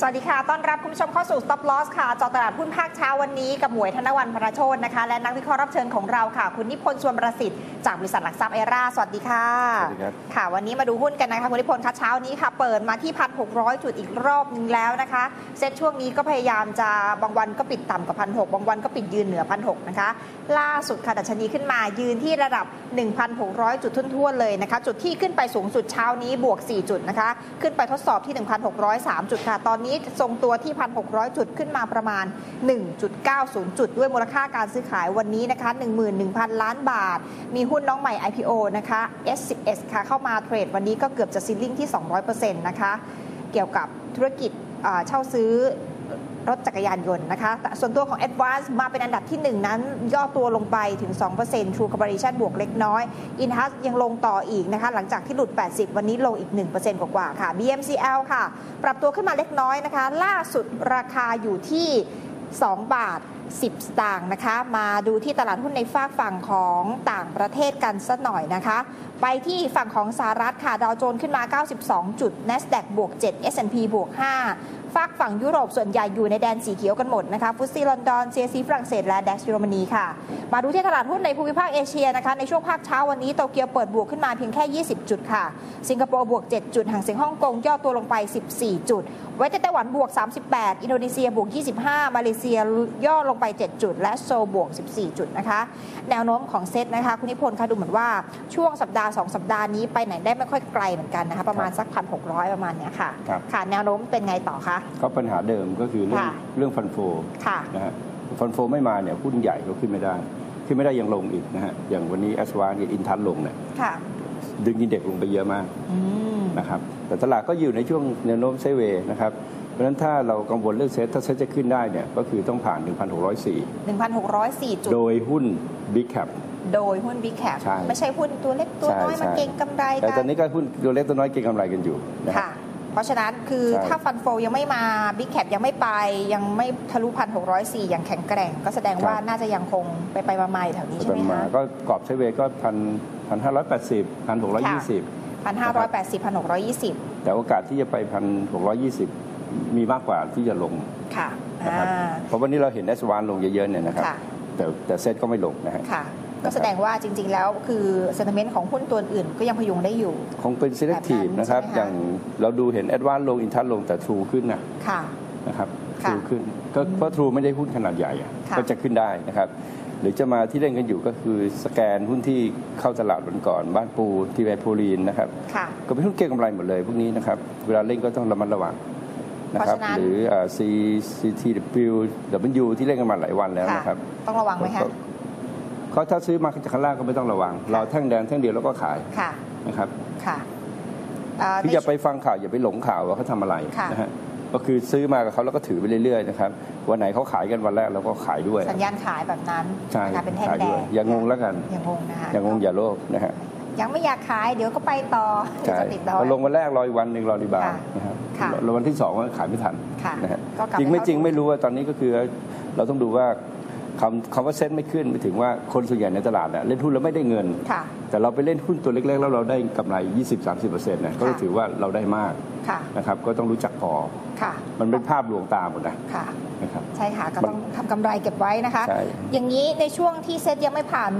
สวัสดีค่ะ ต้อนรับคุณผู้ชมเข้าสู่ Stop Loss ค่ะจอตลาดหุ้นภาคเช้าวันนี้กับหมวยธนวันพระโชตนะคะ และนักวิเคราะห์รับเชิญของเราค่ะ คุณนิพนธ์ชวนประสิทธิ์จากบริษัทหลักทรัพย์เอราสวัสดีค่ะ สวัสดีครับ ค่ะ วันนี้มาดูหุ้นกันนะคะคุณนิพนธ์คะเช้านี้ค่ะ เปิดมาที่1,600จุดอีกรอบนึงแล้วนะคะ เซ็ตช่วงนี้ก็พยายามจะบางวันก็ปิดต่ำกว่า1,600บางวันก็ปิดยืนเหนือ1,600นะคะ ล่าสุดค่ะดัชนีขึ้นมายืนที่ระดับ 1,600 จุดทุ่นๆเลยนะคะ จุดที่ขึ้นไปสูงสุดเช้านี้บวก 4 จุดนะคะ ขึ้นไปทดสอบที่ 1,603 จุดค่ะตอนนี้ทรงตัวที่ 1,600 จุดขึ้นมาประมาณ 1.90 จุด ด้วยมูลค่าการซื้อขายวันนี้นะคะ11,000 ล้านบาท มีหุ้นน้องใหม่ IPO นะคะ S10S ค่ะเข้ามาเทรดวันนี้ก็เกือบจะซิลลิ่งที่ 200%นะคะ เกี่ยวกับธุรกิจเช่าซื้อ รถจักรยานยนต์นะคะแต่ส่วนตัวของ Advance มาเป็นอันดับที่ 1 นั้น ย่อตัวลงไปถึง 2% True Corporation บวกเล็กน้อย Inhas ยังลงต่ออีกนะคะ หลังจากที่หลุด 80 วันนี้ลงอีก 1%กว่าๆค่ะ BMCL ค่ะ ปรับตัวขึ้นมาเล็กน้อยนะคะ ล่าสุดราคาอยู่ที่ 2 บาท10 สตางค์นะคะ มาดูที่ตลาดหุ้นในฝากฝั่งของต่างประเทศกันสักหน่อยนะคะ ไปที่ฝั่งของสหรัฐค่ะ ดาวโจนส์ขึ้นมา 92 จุด NASDAQ บวก 7 S&P บวก 5 ฝากฝั่งยุโรปส่วนใหญ่อยู่ในแดนสีเขียวกันหมดนะคะฟุตซีลอนดอน CAC ฝรั่งเศสและดัชเยอรมนีค่ะ มาดูที่ตลาดหุ้นในภูมิภาคเอเชียนะคะในช่วงภาคเช้าวันนี้โตเกียวเปิดบวกขึ้นมาเพียงแค่ 20 จุดค่ะ สิงคโปร์บวก 7 จุดห่างเสียงฮ่องกงย่อตัวลงไป 14 จุดไว้แต่ไต้หวันบวก 38 อินโดนีเซียบวก 25 มาเลเซียย่อลงไป 7 จุด และโซลบวก 14 จุดนะคะ แนวโน้มของเซตนะคะคุณนิพนธ์คะดูเหมือนว่าช่วงสัปดาห์ 2 สัปดาห์นี้ไปไหนได้ไม่ค่อยไกลเหมือนกันนะคะประมาณสัก1,600ประมาณเนี้ยค่ะครับค่ะ แนวโน้มเป็นไงต่อคะก็ปัญหาเดิมก็คือเรื่องค่ะเรื่องฟันโฟค่ะนะฮะฟันโฟไม่มาเนี่ยหุ้นใหญ่ก็ขึ้นไม่ได้ ขึ้นไม่ได้ยังลงอีกนะฮะอย่างวันนี้แอสวานกับอินทันลงเนี่ยค่ะดึงอินเด็กซ์ลงไปเยอะมากอืม นะครับแต่ตลาดก็อยู่ในช่วงแนวโน้มไซด์เวย์นะครับเพราะฉะนั้นถ้าเรากังวลเรื่องเซ็ตถ้าเซ็ตจะขึ้นได้เนี่ยก็คือต้องผ่าน 1,604 1,604 จุด โดยหุ้น Big Cap โดยหุ้น Big Cap ใช่ ไม่ใช่หุ้นตัวเล็กตัวใช่น้อยมาใช่เก็งกำไรแต่กัตอนนี้ก็หุ้นตัวเล็กตัวน้อยเก็งกำไรกันอยู่นะฮะค่ะ เพราะฉะนั้นคือใช่ ถ้าฟันโฟยังไม่มา Big Cap ยังไม่ไปยังไม่ทะลุพันหกร้อยสี่อย่างแข็งแกร่ง ก็แสดงว่าน่าจะยังคงไปไปมาๆอยู่แถวนี้ใช่ปไหมระมาคะณก็กรอบไซด์เวย์ก็พันพันห้าร้อยแปดสิบพันหกร้อยยี่สิบ พันห้าร้อยแปดสิบพันหกร้อยยี่สิบแต่โอกาสที่จะไปพันหกร้อยี่สิบมีมากกว่าที่จะลงค่ะนะครับ อ่า เพราะวันนี้เราเห็นแอสวานลงเยอะๆเนี่ยนะครับ ค่ะ แต่แต่เซ็ตก็ไม่ลงนะฮะ ค่ะ ก็แสดงว่าจริง ๆ แล้วคือเซน t เมนต์ของหุ้นตัวอื่นก็ยังพยุงได้อยู่ คงเป็น selective แบบนั้นนะครับ ใช่ไหมคะ อย่างเราดูเห็นแอดวานลงอินทัลลงแต่ทรูขึ้นนะค่ะ นะครับค่ะทรูขึ้นก็เพราะทรูไม่ได้หุ้นขนาดใหญ่อะค่ะ ก็จะขึ้นได้นะครับ หรือจะมาที่เล่นกันอยู่ก็คือสแกนหุ้นที่เข้าตลาดวันก่อน บ้านปูทีแวพูลีนนะครับ ค่ะ ก็เป็นหุ้นเก็งกำไรหมดเลยพวกนี้นะครับ เวลาเล่นก็ต้องระมัดระวังนะครับ เพราะฉะนั้น หรืออ่า C CTW W ที่เล่นกันมาหลายวันแล้วค่ะ นะครับต้องระวังไหมคะ เขาถ้าซื้อมาจากข้างล่างก็ไม่ต้องระวัง เราแท่งแดงแท่งเดียวแล้วก็ขายค่ะนะครับค่ะเอ่อคือในอย่าไปฟังข่าวอย่าไปหลงข่าวว่าเขาทำอะไรค่ะนะฮะก็คือซื้อมากับเขาแล้วก็ถือไปเรื่อยๆนะครับวันไหนเขาขายกันวันแรกเราก็ขายด้วย สัญญาณขายแบบนั้นใช่นะคะเป็นแท่งขายแดด้วยงอย่างงแล้วกันอย่างงงนะคะอย่างงอย่าโลภนะฮะยังไม่อยากขายเดี๋ยวก็ไปต่อเดี๋ยวใช่จะติดดอยพอลงวันแรกรออีกวันหนึ่งรอรีบาวค่ะนะครับค่ะแล้ววันที่สองก็ขายไม่ทันค่ะนะฮะก็กลับจริงไม่ปเข้าจริงดูไม่รู้ว่าตอนนี้ก็คือเราต้องดูว่า คำคำว่าเซ็นไม่ขึ้นไม่ถึงว่าคนส่วนใหญ่ในตลาดน่ะเล่นหุ้นแล้วไม่ได้เงินค่ะ แต่เราไปเล่นหุ้นตัวเล็กๆ แล้วเราได้กำไร 20-30%นะก็ค่ะถือว่าเราได้มากค่ะ นะครับ ก็ต้องรู้จักพอ ค่ะ มันเป็นภาพลวงตาหมดนะค่ะ นะครับ ใช่ค่ะ ก็ต้องทำกำไรเก็บไว้นะคะ ใช่ อย่างนี้ในช่วงที่เซ็ตยังไม่ผ่าน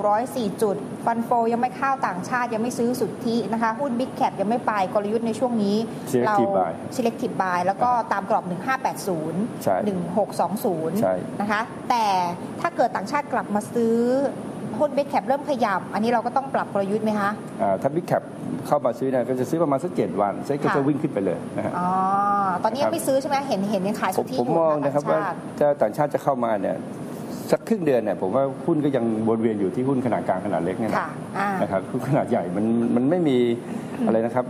1,604 จุด ฟันโฟยังไม่เข้าต่างชาติยังไม่ซื้อสุทธินะคะ หุ้น Big Cap ยังไม่ไปกลยุทธ์ในช่วงนี้เรา Selective buy selective buy แล้วก็ตามกรอบ ใช่1580ใช่1620นะคะ แต่ถ้าเกิดต่างชาติกลับมาซื้อ หุ้น Big Cap เริ่มขยับ อันนี้เราก็ต้องปรับกลยุทธ์ไหมคะอ่าถ้าบิ๊กแคปเข้ามาซื้อเนี่ยก็จะซื้อประมาณสักเจ็ดวันเซ็ตก็ค่ะจะวิ่งขึ้นไปเลยนะฮะอ๋อตอนนี้ยังไม่ซื้อใช่ไหมเห็นเห็นยังขายผสุมทธิผมอยู่มองนะนะครับต่างว่าชาติถ้าต่างชาติจะเข้ามาเนี่ยสักครึ่งเดือนเนี่ยผมว่าหุ้นก็ยังวนเวียนอยู่ที่หุ้นขนาดกลางขนาดเล็กเนี่ยนะค่ะอ่านะครับหุ้นขนาดใหญ่มันมันไม่มีอะไรนะครับ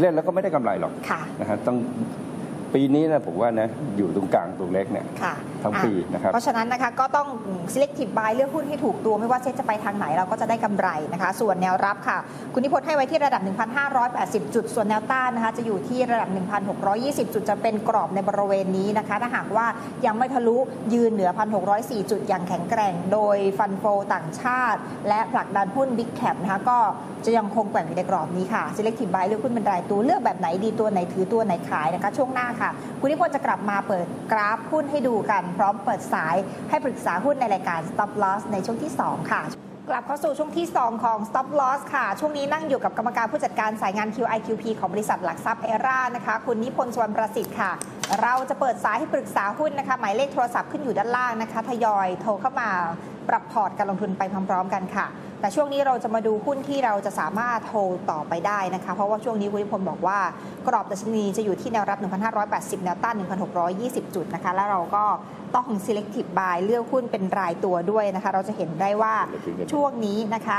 เล่นแล้วก็ไม่ได้กำไรหรอกค่ะนะฮะต้องปีนี้นะผมว่านะอยู่ตรงกลางตรงเล็กเนี่ยค่ะทั้งปีนะครับ เพราะฉะนั้นนะคะก็ต้อง selective buy เลือกหุ้นให้ถูกตัวไม่ว่าเซ็ตจะไปทางไหนเราก็จะได้กำไรนะคะ ส่วนแนวรับค่ะ คุณนิพนธ์ให้ไว้ที่ระดับ 1,580 จุด ส่วนแนวต้านนะคะจะอยู่ที่ระดับ 1,620 จุดจะเป็นกรอบในบริเวณนี้นะคะ ถ้าหากว่ายังไม่ทะลุยืนเหนือ 1,604 จุดอย่างแข็งแกร่ง โดยฟันโฟต่างชาติ และผลักดันหุ้น Big Cap นะคะก็จะยังคงแกว่งอยู่ในกรอบนี้ค่ะ selective buy เลือกหุ้นเป็นรายตัวเลือกแบบไหนดีตัวไหนถือตัวไหนขายนะคะ ช่วงหน้าค่ะ คุณนิพนธ์จะกลับมาเปิดกราฟหุ้นให้ดูกันพร้อมเปิดสายให้ปรึกษาหุ้นในรายการ stop loss ในช่วงที่ 2 ค่ะ กลับเข้าสู่ช่วงที่ 2 ของ stop loss ค่ะ ช่วงนี้นั่งอยู่กับกรรมการผู้จัดการสายงาน QIQP ของบริษัทหลักทรัพย์เอรานะคะ คุณนิพนธ์สวรรณประสิทธิ์ค่ะ เราจะเปิดสายให้ปรึกษาหุ้นนะคะ หมายเลขโทรศัพท์ขึ้นอยู่ด้านล่างนะคะทยอยโทรเข้ามาปรับพอร์ตการลงทุนไปพร้อมๆ กันค่ะ แต่ช่วงนี้เราจะมาดูหุ้นที่เราจะสามารถโทรต่อไปได้นะคะ เพราะว่าช่วงนี้คุณนิพนธ์บอกว่า กรอบดัชนีจะอยู่ที่แนวรับ 1,580 แนวต้าน 1,620 จุดนะคะ แล้วเราก็ ต้อง selective buy เลือกหุ้นเป็นรายตัวด้วยนะคะ เราจะเห็นได้ว่าช่วงนี้นะคะ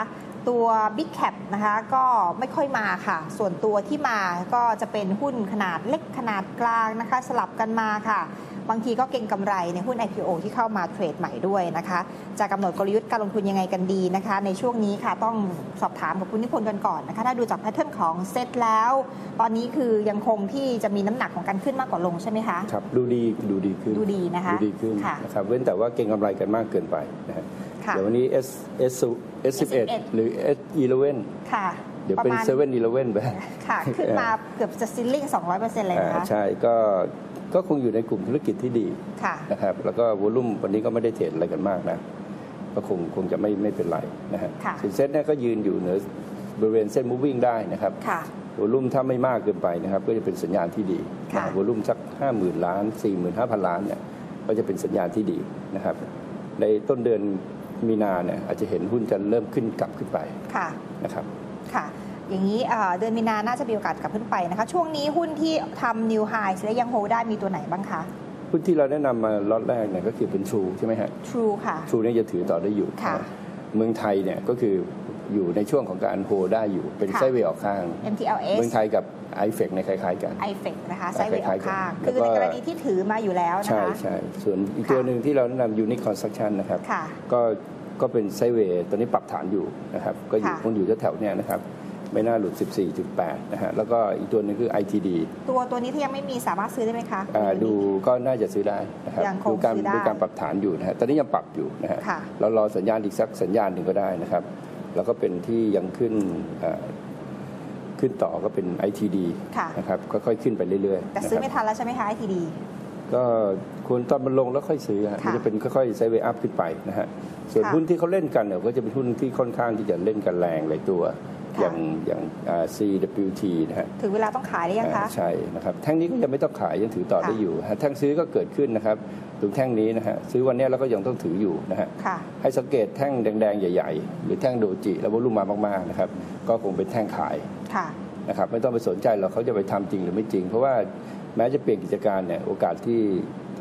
ตัว Big Cap นะคะก็ไม่ค่อยมาค่ะ ส่วนตัวที่มาก็จะเป็นหุ้นขนาดเล็กขนาดกลางนะคะ สลับกันมาค่ะ บางทีก็เก่งกำไรในหุ้น IPO ที่เข้ามาเทรดใหม่ด้วยนะคะ จะกำหนดกลยุทธ์การลงทุนยังไงกันดีนะคะ ในช่วงนี้ค่ะต้องสอบถามกับคุณนิพนธ์กันก่อนนะคะ ถ้าดูจากแพทเทิร์นของเซตแล้ว ตอนนี้คือยังคงที่จะมีน้ำหนักของการขึ้นมากกว่าลงใช่ไหมคะครับดูดีดูดีขึ้นดูดีนะคะดูดีขึ้นค่ะนะครับเว้นแต่ว่าเก็งกำไรกันมากเกินไปนะฮะค่ะเดี๋ยววันนี้ S S S 11หรือ S 11ค่ะเดี๋ยวประเป็นมาณ7 11ไปค่ะ ขึ้นมาเกือบจะซิลลิ่ง200%เลยนะคะอ่าใช่ก็ ก็คงอยู่ในกลุ่มธุรกิจที่ดีค่ะนะครับแล้วก็วอลุ่มวันนี้ก็ไม่ได้เทรดอะไรกันมากนะก็คงคงจะไม่ไม่เป็นไรนะฮะค่ะสินเซ็ตเนี่ยก็ยืนอยู่เหนือบริเวณเส้น moving ได้นะครับค่ะวอลุ่มถ้าไม่มากเกินไปนะครับ ก็จะเป็นสัญญาณที่ดีค่ะวอลุ่มสัก 50,000 ล้าน 45,000 ล้านเนี่ยก็จะเป็นสัญญาณที่ดีนะครับ ในต้นเดือนมีนาเนี่ยอาจจะเห็นหุ้นจะเริ่มขึ้นกลับขึ้นไปค่ะนะครับค่ะ อย่างนี้เอ่อเดือนมีนาน่าจะมีโอกาสกลับขึ้นไปนะคะ ช่วงนี้หุ้นที่ทำ new high และยังโฮได้มีตัวไหนบ้างคะหุ้นที่เราแนะนำมาล็อตแรกเนี่ยก็คือเป็น True ใช่ไหมฮะ True ค่ะ True เนี่ยจะถือต่อได้อยู่ค่ะนะเมืองไทยเนี่ยก็คืออยู่ในช่วงของการโฮได้อยู่เป็นค่ะไซด์เวย์ออกข้าง MTLS เมืองไทยกับ i f e c ในยคล้ายๆกัน i f e c นะคะไซด์เวย์อคอล้ายกๆกันข้างแล้วคือก็ในกรณีที่ถือมาอยู่แล้วนะใช่คะใช่ส่วนอีกค่ะตัวหนึ่งที่เราแนะนำ Unique Construction นะครับค่ะก็ก็เป็นไซด์เวย์ตอนนี้ปรับฐานอยู่นะครับ ก็อยู่ค่ะคงอยู่แถวๆเนี้ยนะครับ ไม่น่าหลุด 14.8 นะฮะ แล้วก็อีกตัวหนึงคือ ITD ตัวตัวนี้ที่ยังไม่มีสามารถซื้อได้ไหมคะอ่าดูก็น่าจะซื้อได้นะครับยังคงดูการซื้อได้ดูการปรับฐานอยู่นะฮะตอนนี้ยังปรับอยู่นะฮะค่ะเรารอสัญญาณอีกสักสัญญาณหนึ่งก็ได้นะครับ แล้วก็เป็นที่ยังขึ้นเอ่อขึ้นต่อก็เป็น ITD ค่ะนะครับค่อยๆขึ้นไปเรื่อยๆ แต่ซื้อนะไม่ครับทันแล้วใช่ไหมคะ ITD ก็ควรตอนมันลงแล้วค่อยซื้อฮะค่ะมันจะเป็นค่อยๆไซด์เวย์อัพขึ้นไปนะฮะส่วนค่ะหุ้นที่เขาเล่นกันเนี่ยก็จะเป็นหุ้นที่ค่อนข้างที่จะเล่นกันแรงหลายตัวค่ะ อย่างอย่างอ่า CWT นะฮะถึงเวลาต้องขายหรือยังคะอ่าใช่นะครับแท่งนี้ก็ยังไม่ต้องขายยังถือต่อค่ะได้อยู่ฮะแท่งซื้อก็เกิดขึ้นนะครับตรงแท่งนี้นะฮะซื้อวันเนี้ยแล้วก็ยังต้องถืออยู่นะฮะค่ะให้สังเกตแท่งแดงๆ ใหญ่ ๆ หรือแท่งโดจิแล้ววอลุ่มมามากๆนะครับก็คงเป็นแท่งขายค่ะนะครับไม่ต้องไปสนใจหรอกเขาจะไปทำจริงหรือไม่จริง เพราะว่าแม้จะเปลี่ยนกิจการเนี่ยโอกาสที่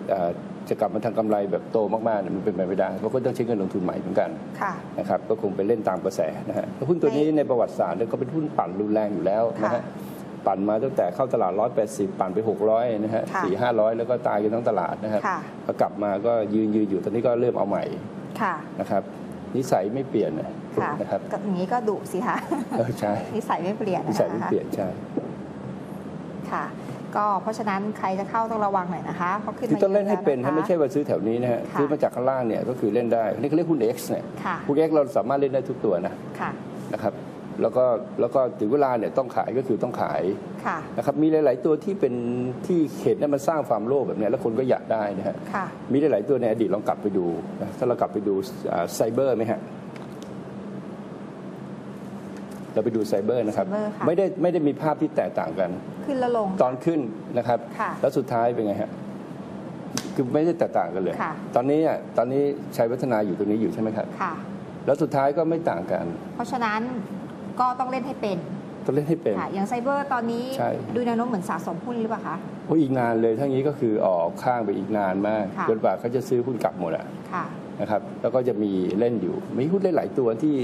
เอ่อ จะกลับมาทางกำไรแบบโตมากๆเนี่ยมันเป็นไปไม่ได้เพราะก็ต้องใช้เงินลงทุนใหม่เหมือนกันค่ะ นะครับก็คงไปเล่นตามกระแสนะฮะแล้วหุ้นตัวนี้ในประวัติศาสตร์เนี่ยก็เป็นหุ้นปั่นรุนแรงอยู่แล้วนะค่ะฮะปั่นมาตั้งแต่เข้าตลาด 180 ปั่นไป 600 นะฮะค่ะสี่ห้าร้อยแล้วก็ตายกันทั้งตลาดนะครับค่ะ พอกลับมาก็ยืนยืนอยู่ตอนนี้ก็เริ่มเอาใหม่ค่ะนะครับนิสัยไม่เปลี่ยนนะค่ะนะครับก็อย่างนี้ก็ดุสิคะ เออใช่นิสัยไม่เปลี่ยนนินะคะสัยไม่เปลี่ยนใช่ ค่ะ ก็เพราะฉะนั้นใครจะเข้าต้องระวังหน่อยนะคะเพราะขึ้นคือมาต้องเล่นให้เป็นยอะถ้าแล้วะคะ ไม่ใช่ว่าซื้อแถวนี้นะฮะค่ะ ซื้อมาจากข้างล่างเนี่ยก็คือเล่นได้นี่เขาเรียกหุ้น X เนี่ยค่ะหุ้น X เราสามารถเล่นได้ทุกตัวนะค่ะนะครับแล้วก็แล้วก็ถึงเวลาเนี่ยต้องขายก็คือต้องขายค่ะนะครับมีหลาย ๆ ตัวที่เป็นที่เห็นเนี่ยมันสร้างความโลภแบบเนี้ยแล้วคนก็อยากได้นะฮะ ค่ะ มีหลาย ๆ ตัวในอดีตลองกลับไปดูนะถ้าเรากลับไปดูไซเบอร์ไหมฮะ เราไปดูไซเบอร์นะครับ ไซเบอร์ค่ะ ไม่ได้ไม่ได้มีภาพที่แตกต่างกัน ขึ้นแล้วลง ตอนขึ้นนะครับ ค่ะแล้วสุดท้ายเป็นไงฮะคือไม่ได้แตกต่างกันเลย ค่ะ ตอนนี้อะตอนนี้ชัยวัฒนาอยู่ตรงนี้อยู่ใช่ไหมครับ ค่ะ แล้วสุดท้ายก็ไม่ต่างกันเพราะฉะนั้นก็ต้องเล่นให้เป็นต้องเล่นให้เป็น ค่ะ อย่างไซเบอร์ตอนนี้ใช่ ดูแนวโน้มเหมือนสะสมหุ้นหรือเปล่าคะ โอ้อีกนานเลยทั้งนี้ก็คือออกข้างไปอีกนานมากค่ะ จนกว่าเขาจะซื้อหุ้นกลับหมดอะ ค่ะ นะครับแล้วก็จะมีเล่นอยู่ มีหุ้นเล่นหลายตัวที่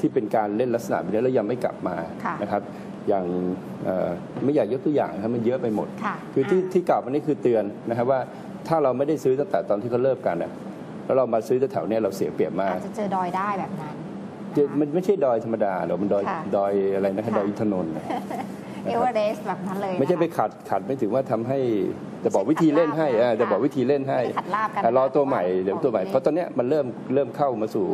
ที่เป็นการเล่นลักษณะแบบนี้แล้วยังไม่กลับมาค่ะนะครับอย่างเอ่อไม่อยากยกตัวอย่างครับมันเยอะไปหมดค่ะคือที่าที่กล่าววันนี้คือเตือนนะครับว่าถ้าเราไม่ได้ซื้อตั้งแต่ตอนที่เขาเริ่มกันอะแล้วเรามาซื้อแถวๆเนี้ยเราเสียเปรียบมาอากจจะเจอดอยได้แบบนั้นเจอมันไม่ใช่ดอยธรรมดาหรอกมันดอยค่ะดอยอะไรนะค่ะดอยอินทนนท์นะ เอเวอเรสต์แบบนั้นเลยนะคะไม่ใช่ไปขัดขัดไม่ถึงว่าทำให้จะบอกวิธีเล่นให้ไม่ใช่ขัดลาบเออจะบอกวิธีเล่นให้ไม่ได้ขัดลาบกันอะรอตัวนะคะใหม่เดี๋ยวตัวใหม่ของเพราะตอนเนี้ยมันเริ่มเริ่มเข้ามาสู่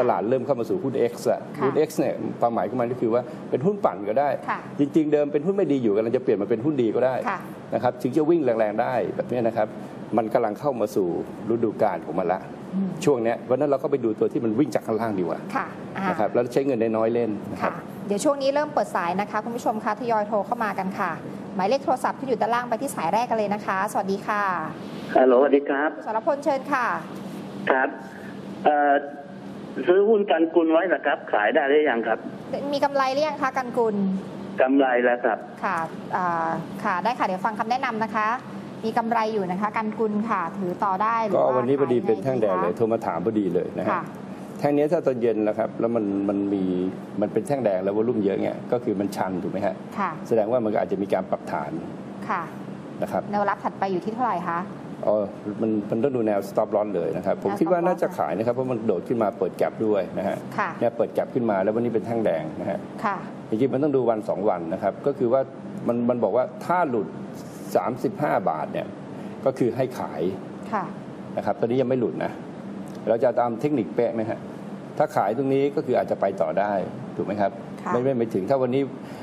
ตลาดเริ่มเข้ามาสู่หุ้น X อะค่ะหุ้น X เนี่ยความหมายของมันก็คือว่าเป็นหุ้นปั่นก็ได้ค่ะจริง ๆ เดิมเป็นหุ้นไม่ดีอยู่กำลังจะเปลี่ยนมาเป็นหุ้นดีก็ได้ค่ะนะครับถึงจะวิ่งแรงๆได้แบบเนี้ยนะครับมันกำลังเข้ามาสู่ฤดูกาลของมันละอืมช่วงเนี้ยวันนั้นเราก็ไปดูตัวที่มันวิ่งจากข้างล่างดีกว่าค่ะอ่านะครับแล้วใช้เงินน้อยๆเล่นนะครัค่ะบ เดี๋ยวช่วงนี้เริ่มเปิดสายนะคะ คุณผู้ชมคะทยอยโทรเข้ามากันค่ะ หมายเลขโทรศัพท์ที่อยู่ด้านล่างไปที่สายแรกกันเลยนะคะ สวัสดีค่ะฮัลโหลสวัสดีครับสรพลเชิญค่ะ ครับเอ่อซื้อหุ้นกันกุลไว้นะครับ ขายได้หรือยังครับ มีกำไรหรือยังคะกันกุลกำไรแล้วครับ ค่ะอ่าค่ะ ได้ค่ะ เดี๋ยวฟังคำแนะนำนะคะ มีกำไรอยู่นะคะ กันกุลค่ะ ถือต่อได้หรือก็ว่าวันนี้พอดีขายเป็นแท่งแดงเลยคะโทรมาถามพอดีเลยนะฮะ ค่ะ แท่งนี้ถ้าตอนเย็นแล้วครับแล้วมันมันมีมันเป็นแท่งแดงแล้ววอลุ่มเยอะเนี่ยก็คือมันชันถูกไหมฮะค่ะแสดงว่ามันก็อาจจะมีการปรับฐานค่ะนะครับแนวรับถัดไปอยู่ที่เท่าไหร่คะอ๋อมันมันต้องดูแนว stop loss เลยนะครับ ผมแนวคิดว่า stop น่าจะ loss ขายนะครับ เพราะมันโดดขึ้นมาเปิดแก็บด้วยนะฮะค่ะเนี่ยเปิดแก็บขึ้นมาแล้ววันนี้เป็นแท่งแดงนะฮะค่ะจริงๆมันต้องดูวัน 2 วันนะครับ ก็คือว่ามันมันบอกว่าถ้าหลุด 35 บาทเนี่ยก็คือให้ขายค่ะนะครับตอนนี้ยังไม่หลุดนะ เราจะตามเทคนิคเป๊ะไหมฮะถ้าขายตรงนี้ก็คืออาจจะไปต่อได้ถูกไหมครับค่ะไม่ไม่ไม่ถึงถ้าวันนี้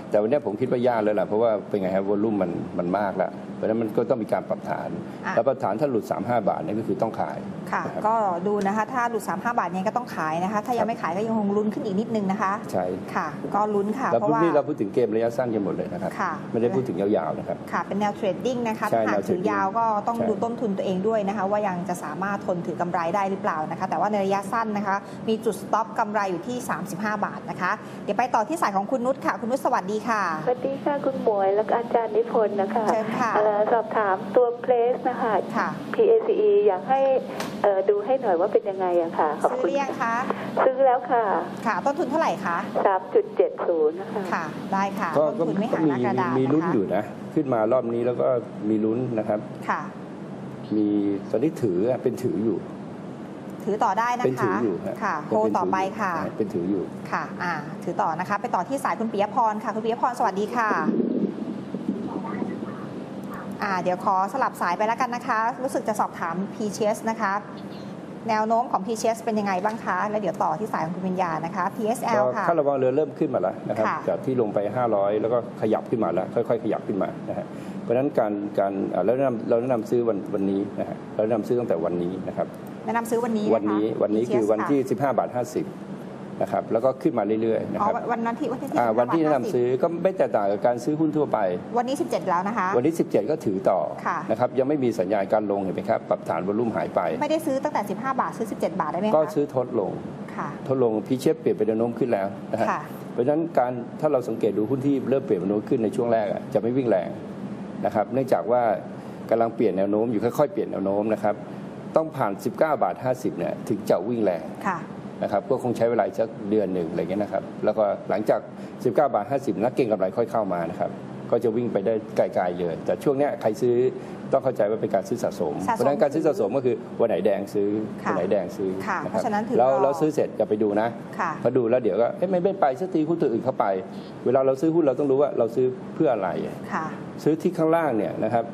แต่วันนี้ผมคิดว่ายากเลยล่ะเพราะว่าเป็นไงครับวอลุ่มมันมันมากแล้วเพราะฉะนั้นมันก็ต้องมีการปรับฐาน อะ แล้วปรับฐานถ้าหลุด 35 บาทเนี่ยก็คือต้องขาย ค่ะ นะครับ ก็ดูนะคะ ถ้าหลุด35 บาทเนี่ยก็ต้องขายนะคะ ถ้ายังไม่ขายก็ยังคงลุ้นขึ้นอีกนิดนึงนะคะ ใช่ค่ะ ก็ลุ้นค่ะ เราเพราะพูดว่า นี่เราพูดถึงเกมระยะสั้นกันหมดเลยนะครับ ค่ะ ไม่ได้พูดถึงยาวๆนะครับ ค่ะ เป็นแนวเทรดดิ้งนะคะ ใช่ถ้าหากแนวเทรถืดอดิ้งยาวก็ต้องใช่ ดูต้นทุนตัวเองด้วยนะคะ ว่ายังจะสามารถทนถือกำไรได้หรือเปล่านะคะ แต่ว่าในระยะสั้นนะคะ มีจุดสต็อปกำไรอยู่ที่ 35 บาทนะคะ เดี๋ยวไปต่อที่สายของคุณนุชค่ะ คุณนุชสวัสดีค่ะ สวัสดีค่ะคุณหมวยและก็อาจารย์นิพนธ์นะคะเชิญค่ะ เอ่อสอบถามตัวเพลสนะคะ ค่ะ PACE อยากให้เอ่อดูให้หน่อยว่าเป็นยังไงอะค่ะ ขอบซื้อคุหณรือยังคะซื้อแล้วค่ะ ค่ะ ต้นทุนเท่าไหร่คะ3.70นะคะ ค่ะ ได้ค่ะก็ต้นก็ทุนไม่ก็ห่างมีหน้ากระดาษมีลุ้นนะคะอยู่นะ ขึ้นมารอบนี้แล้วก็มีลุ้นนะครับ ค่ะ มีตอนนี้ถืออะเป็นถืออยู่ ถือต่อได้นะเป็นถืคะ ออยู่ฮะค่ะโฮยังเป็นต่อไปถืยู่ค่ะเป็นถืออยู่ ค่ะ อ่า ถือต่อนะคะ ไปต่อที่สายคุณปิยพรค่ะ คุณปิยพร สวัสดีค่ะ อ่าเดี๋ยวขอสลับสายไปแล้วกันนะคะ รู้สึกจะสอบถาม p c s นะคะ แนวโน้มของ p c s เป็นยังไงบ้างคะ แล้วเดี๋ยวต่อที่สายของคุณวิญญานะคะ PSL ก็ค่ะค่าระวังเรือเริ่มขึ้นมาแล้วนะครับค่ะจากที่ลงไป 500 แล้วก็ขยับขึ้นมาแล้ว ค่อยๆ ขยับขึ้นมานะฮะเพราะฉะนั้นการการอ่าเราแนะนำเราแนะนำซื้อวันวันนี้นะฮะเราแนะนำซื้อตั้งแต่วันนี้นะครับแนะนำซื้อวันนี้ะคะวันนี้วันนี้ PCS คือวันที่ค่ะ15บาท50 นะครับแล้วก็ขึ้นมาเรื่อยๆนะอ๋อครับวันนั้นที่วันที่อ่าวันที่แนะนำ50ซื้อก็ไม่แตกต่างกับการซื้อหุ้นทั่วไป วันนี้ 17 แล้วนะคะ วันนี้ 17 ก็ถือต่อค่ะ นะครับยังไม่มีสัญญาณการลงเห็นไหมครับปรับฐานวอลุ่มหายไป ไม่ได้ซื้อตั้งแต่ 15 บาท ซื้อ 17 บาทได้ไหมคะก็ซื้อทดลง ค่ะ ทดลงพีเชฟเปลี่ยนเป็นแนวโน้มขึ้นแล้วนะฮะค่ะ เพราะฉะนั้นการถ้าเราสังเกตดูหุ้นที่เริ่มเปลี่ยนแนวโน้มขึ้นในช่วงแรกอะจะไม่วิ่งแรงนะครับเนื่องจากว่ากำลังเปลี่ยนแนวโน้มอยู่ค่อยๆเปลี่ยนแนวโน้มนะครับต้องผ่าน 19 บาท 50เนี่ยถึงจะวิ่งแรง ค่ะ นะครับก็คงใช้เวลาอีกสักเดือนหนึ่งอะไรเงี้ยนะครับ แล้วก็หลังจาก 19 บาท 50 นักเก็งกำไรค่อยเข้ามานะครับก็จะวิ่งไปได้ไกลๆเลย แต่ช่วงเนี้ยใครซื้อต้องเข้าใจว่าเป็นการซื้อสะสมสะสม เพราะฉะนั้นการซื้อสะสมก็คือวันไหนแดงซื้อค่ะวันไหนแดงซื้อค่ะนะเพราะฉะนั้นถือแล้วรอเราซื้อเสร็จจะไปดูนะค่ะพอดูแล้วเดี๋ยวก็เอ๊ะไม่ไม่ไปสักทีหุ้นตัวอื่นเข้าไป เวลาเราซื้อหุ้นเราต้องรู้ว่าเราซื้อเพื่ออะไรค่ะซื้อที่ข้างล่างเนี่ยนะครับ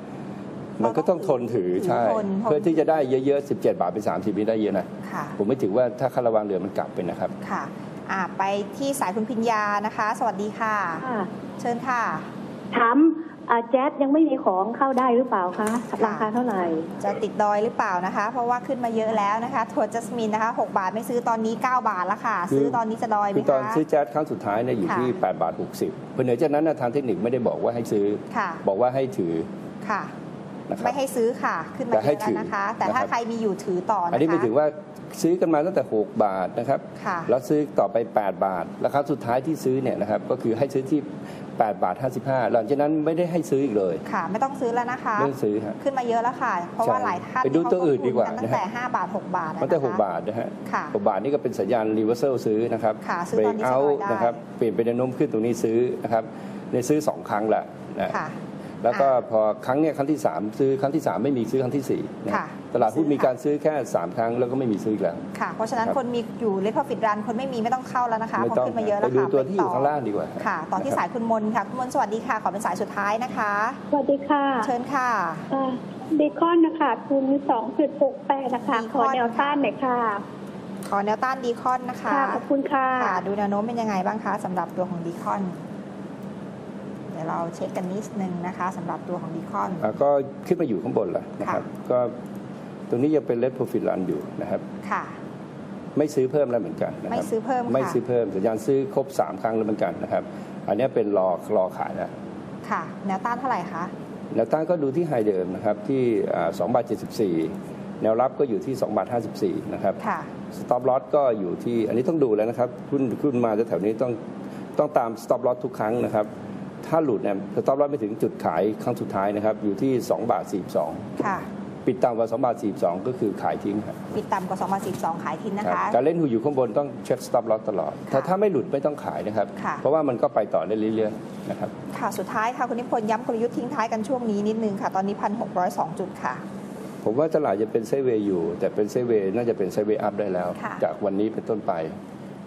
มันก็ต้องทนถือถือใช่ ทนทน เพื่อที่จะได้เยอะๆ 17 บาทเป็น 30นี่ได้เยอะนะ ค่ะผมไม่ถือว่าถ้าค่าระวังเรือมันกลับไปนะครับ ค่ะอ่าไปที่สายคุณพิญญานะคะ สวัสดีค่ะ ค่ะเชิญค่ะ ถามอ่าแจ๊สยังไม่มีของเข้าได้หรือเปล่าคะราคาเท่าไหร่ จะติดดอยหรือเปล่านะคะ เพราะว่าขึ้นมาเยอะแล้วนะคะถั่วจัสมินนะคะ 6 บาทไม่ซื้อตอนนี้ 9 บาทแล้วค่ะคือซื้อตอนนี้จะดอยไหมคือตอนคะ ซื้อแจ๊สครั้งสุดท้ายเนี่ยอยู่ที่ ค่ะ 8 บาท 60เพราะเหนือจากนั้นนะทางเทคนิคไม่ได้บอกว่าให้ซื้อ ค่ะบอกว่าให้ถือ ค่ะ นะครับ ไม่ให้ซื้อค่ะ ขึ้นมาแต่เยให้อะแล้วนะคะถือแต่ถ้านะครับ ใครมีอยู่ถือต่อนะคะ อันนี้ไม่ถือว่าซื้อกันมาตั้งแต่ 6 บาทนะครับ ค่ะแล้วซื้อต่อไป 8 บาทแล้วครั้งสุดท้ายที่ซื้อเนี่ยนะครับก็คือให้ซื้อที่ 8 บาท 55 หลังจากนั้นไม่ได้ให้ซื้ออีกเลยค่ะ ไม่ต้องซื้อแล้วนะคะ ไม่ต้องซื้อฮะ ขึ้นมาเยอะแล้วค่ะ เพราะว่าใช่หลายท่านไปดูตัวอื่นดีกว่า เขตั้งแต่ 5 บาท 6 บาทมันแต่ นะคะ 6 บาทนะฮะค่ะ6บาทนี่ก็เป็นสัญญาณรีเวอร์เซลซื้อนะครับค่ะซื้อเบรตอนกนี้เอาซื้อได้ นะครับเปลี่ยนเป็นแนวโน้มขึ้นตรงนี้ซื้อนะครับในซื้อ 2 ครั้งละนะ ค่ะ แล้วก็พอครั้งเนี้ยครั้งที่ 3 ซื้อครั้งที่ 3 ไม่มีซื้อครั้งที่4นะค่ะ ตลาดหุ้นมีการซื้อแค่ 3 ครั้งแล้วก็ไม่มีซื้ออีกแล้ว ค่ะ เพราะฉะนั้นครับคนมีอยู่เลทพอฟิตรันคนไม่มีไม่ต้องเข้าแล้วนะคะไม่เพราะต้องขึ้นมาเยอะไปแล้วดูค่ะตัวที่อยู่ไปข้างล่างดีกว่าค่ะ ต่อที่นะครับสายคุณมนค่ะ คุณมนสวัสดีค่ะ ขอเป็นสายสุดท้ายนะคะ สวัสดีค่ะเชิญค่ะ เบคอนนะคะทุน2.68นะคะ Beacon ขอแนวต้านหน่อยค่ะ ขอแนวต้านดีคอนนะคะค่ะ ขอบคุณค่ะ ค่ะ ดูแนวโน้มเป็นยังไงบ้างคะสำหรับตัวของดีคอนเดี๋ยวเราเช็คกันนิดนึงนะคะสำหรับตัวของดีคอนอะก็ขึ้นมาอยู่ข้างบนแล้วนะครับก็ตรงนี้ยังเป็นเลทโปรฟิตรันอยู่นะครับค่ะไม่ซื้อเพิ่มแล้วเหมือนกันนะครับไม่ซื้อเพิ่มไม่ค่ะซื้อเพิ่มสัญญาณซื้อครบ 3 ครั้งแล้วเหมือนกันนะครับอันเนี้ยเป็นรอรอขายนะค่ะแนวต้านเท่าไหร่คะแนวต้านก็ดูที่ไฮเดิมนะครับที่2บาท74 แนวรับก็อยู่ที่2บาท54นะครับค่ะสต็อปลอสก็อยู่ที่อันนี้ต้องดูแล้วนะครับขึ้นขึ้นมาแถวๆนี้ต้องต้องตามสต็อปลอสทุกครั้งนะครับ ถ้าหลุดเนี่ยสต็อปลอสไม่ถึงจุดขายครั้งสุดท้ายนะครับ อยู่ที่2บาท42ค่ะ ปิดต่ำกว่า2บาท42 ก็คือขายทิ้งครับปิดต่ำกว่า2บาท12ขายทิ้งนะครัคะบการเล่นหูอยู่ข้างบนต้องเช็คสต็อปลอสตลอดถ้าค่ะถ้าไม่หลุดไม่ต้องขายนะครับค่ะเพราะว่ามันก็ไปต่อได้เรื่อยๆนะครับ ค่ะ สุดท้ายค่ะคุณนิพนธ์ย้ำกลยุทธ์ทิ้งท้ายกันช่วงนี้นิดนึงค่ะ ตอนนี้พันหกร้อยสองจุดค่ะผมว่าตลาดจะเป็นไซด์เวย์อยู่ แต่เป็นไซด์เวย์น่าจะเป็นไซด์เวย์อัพได้แล้วค่ะจากวันนี้เป็นต้นไป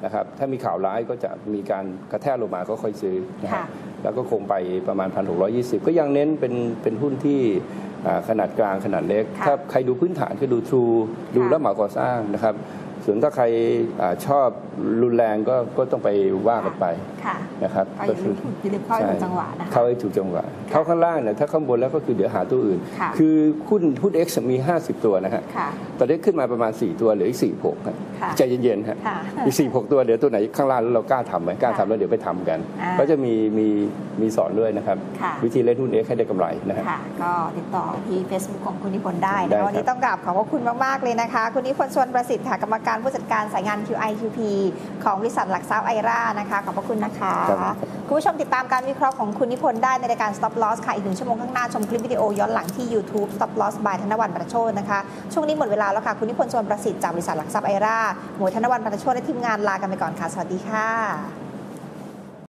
นะครับถ้ามีข่าวร้ายก็จะมีการกระแทกลงมาก็ค่อยซื้อนะฮะค่ะแล้วก็คงไปประมาณ 1,620 ก็ยังเน้นเป็นเป็นหุ้นที่อ่าขนาดกลางขนาดเล็กค่ะถ้าใครดูพื้นฐานคือดูทรูดูค่ะรับเหมาก่อสร้างนะครับ ส่วนถ้าใครอ่าชอบรุนแรงก็ก็ต้องไปว่ากันไปค่ะนะครับก็อย่าลืมอย่าลืมเข้าให้ถูกจังหวะนะคะเข้าให้ถูกจังหวะเข้าข้างล่างเนี่ยถ้าข้างบนแล้วก็คือเดี๋ยวหาตัวอื่นค่ะคือหุ้นหุ้น X มี 50 ตัวนะฮะค่ะตอนนี้ขึ้นมาประมาณ 4 ตัวเหลืออีก4 6ครับค่ะใจเย็นๆฮะค่ะอีก4 6ตัวเดี๋ยวตัวไหนข้างล่างแล้วเรากล้าทำไหมกล้าทำแล้วเดี๋ยวไปทำกันอ่าก็จะมีมีมีสอนด้วยนะครับค่ะวิธีเล่นหุ้น X ให้ได้กำไรนะฮะค่ะก็ติดต่อที่ Facebook ของคุณนิพนธ์ได้ได้นะครับวันนี้ต้องกราบขอบพระคุณมากๆเลยนะคะ คุณนิพนธ์ชวนประสิทธิ์ค่ะกรรมการผู้จัดการสายงาน QI QP ของบริษัทหลักทรัพย์ไอรานะคะขอบพระคุณนะคะครับคุณผู้ชมติดตามการวิเคราะห์ของคุณนิพนธ์ได้ในรายการ Stop Loss ค่ะอีกหนึ่งชั่วโมงข้างหน้าชมคลิปวิดีโอย้อนหลังที่ YouTube Stop Loss by ธนวัลย์ประโชนนะคะช่วงนี้หมดเวลาแล้วค่ะคุณนิพนธ์ชวนประสิทธิ์จากบริษัทหลักทรัพย์ไอราหมวยธนวัลย์ประโชนและทีมงานลากันไปก่อนค่ะสวัสดีค่ะ